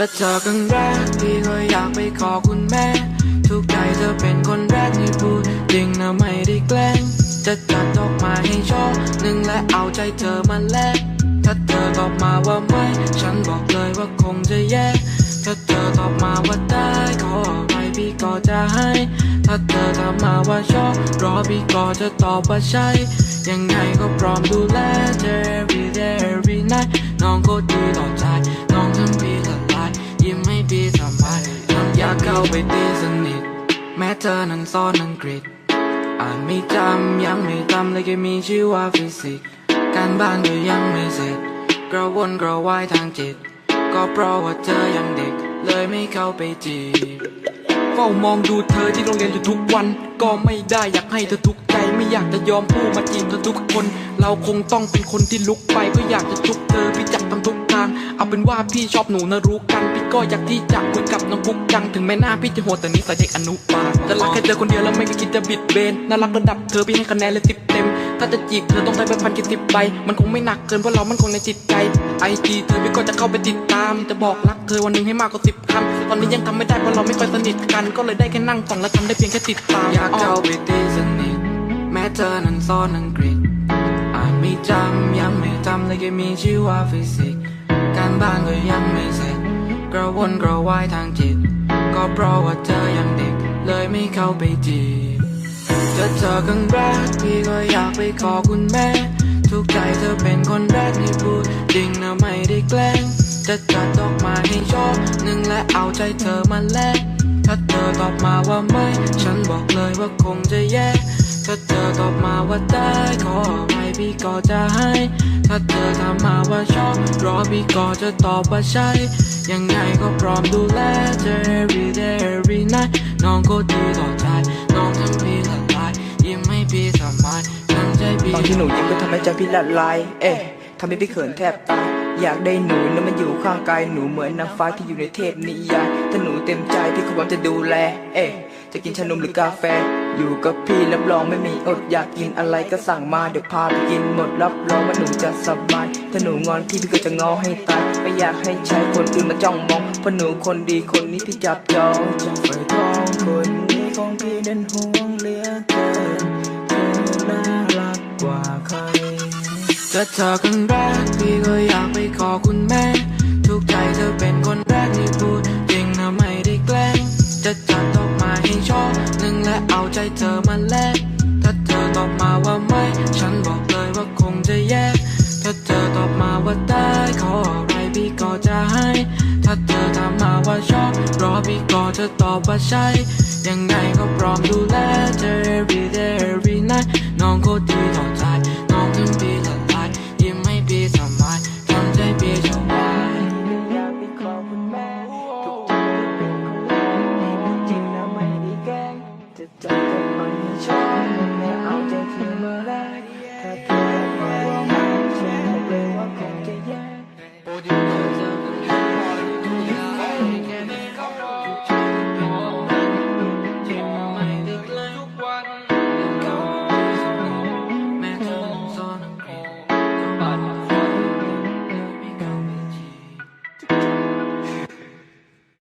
จะเจอครั้งแรกพี่ก็อยากไปขอคุณแม่ ทุกใจเธอเป็นคนแรกที่พูดจริงนะไม่ได้แกล้ง จะจัดดอกไม้ให้ช่อหนึ่งและเอาใจเธอมาแลกถ้าเธอตอบมาว่าไม่ ฉันบอกเลยว่าคงจะแย่ถ้าเธอตอบมาว่าได้ขอไรพี่ก็จะให้ ถ้าเธอถามมาว่าชอบรอพี่ก็จะตอบว่าใช่ ยังไงก็พร้อมดูแลเธอ every day every night น้องก็ดีต่อใจ เข้าไปตีสนิท แม้เธอนั้นซ่อนอังกฤษ อ่านไม่จำยังไม่จำเลยแค่มีชื่อว่าฟิสิกส์การบ้านก็ยังไม่เสร็จ กระวนกระวายทางจิต ก็เพราะว่าเธอยังเด็ก เลยไม่เข้าไปจีบเฝ้ามองดูเธอที่โรงเรียนอยู่ทุกวัน ก็ไม่ได้อยากให้เธอทุกข์ใจไม่อยากจะยอมพูดมาจีบเธอทุกคน เราคงต้องเป็นคนที่ลุกไปก็อยากจะจุกเธอพี่จักทำทุกทาง เอาเป็นว่าพี่ชอบหนูนะรู้กัน พี่ก็อยากที่จะคุยกับน้องกุ๊กจัง ถึงแม้หน้าพี่จะโหดแต่นิสัยเด็กอนุบาลจะรักแค่เธอคนเดียวแล้วไม่เคยคิดจะบิดเบนน่ารักระดับเธอพี่ให้คะแนนเลยสิบเต็ม ถ้าจะจีบเธอต้องได้ไปพันกี่สิบใบ มันคงไม่หนักเกินเพราะเรามันคงในจิตใจไอจีเธอพี่ก็จะเข้าไปติดตาม จะบอกรักเธอวันหนึ่งให้มากกว่าสิบคำตอนนี้ยังทำไม่ได้เพราะเราไม่ค่อยสนิทกัน ก็เลยได้แค่นั่งฟังและทำได้เพียงแค่ติดตามอยากเข้าไปตีสนิทแม้เธอนั้นซ่อนอังกฤษอ่านไม่จำยังไม่จำเลยแค่มีชื่อว่าฟิสิกส์การ บ้านก็ยังไม่เสร็จ กระวนกระวายทางจิต ก็เพราะว่าเธอยังเด็ก เลยไม่เข้าไปจีบจะเจอครั้งแรกพี่ก็อยากไปขอคุณแม่ ทุกใจเธอเป็นคนแรกที่พูดจริงนะไม่ได้แกล้ง จะจัดดอกไม้ให้ช่อหนึ่งและเอาใจเธอมาแลกถ้าเธอตอบมาว่าไม่ ฉันบอกเลยว่าคงจะแย่ ถ้าเธอตอบมาว่าได้ขอ พี่ก็จะให้ ถ้าเธอถามมาว่าชอบรอพี่ก็จะตอบว่าใช่ ยังไงก็พร้อมดูแลเธอ every day every night น้องก็ดีต่อใจน้องทำพี่ละลายยิ้มให้พี่ทำไมทั้งใจพี่ตอนที่หนูยิ้มก็ทำให้ใจพี่ละลาย เอ๊ะทำให้พี่เขินแทบตายอยากได้หนูนั้นมาอยู่ข้างกายหนูเหมือนนางฟ้าที่อยู่ในเทพนิยายถ้าหนูเต็มใจพี่ก็พร้อมจะดูแล เอ๊ะจะกินชานมหรือกาแฟ อยู่กับพี่รับรองไม่มีอดอยากกินอะไรก็สั่งมาเดี๋ยวพาไปกินหมดรับรองว่าหนูจะสบายถ้าหนูงอนพี่พี่ก็จะงอให้ตายไม่อยากให้ใช้คนอื่นมาจ้องมองเพราะหนูคนดีคนนี้พี่จับจองจะไฟทองคนนี้ของพี่นั้นห่วงเหลือเกินเธอน่ารักกว่าใครจะเจอครั้งแรกพี่ก็อยากไปขอคุณแม่ทุกใจเธอเป็นคนแรกที่พูด พี่ก็จะตอบว่าใช่ ยังไงก็พร้อมดูแลเธอ every day every night น้องโคตรดีต่อใจ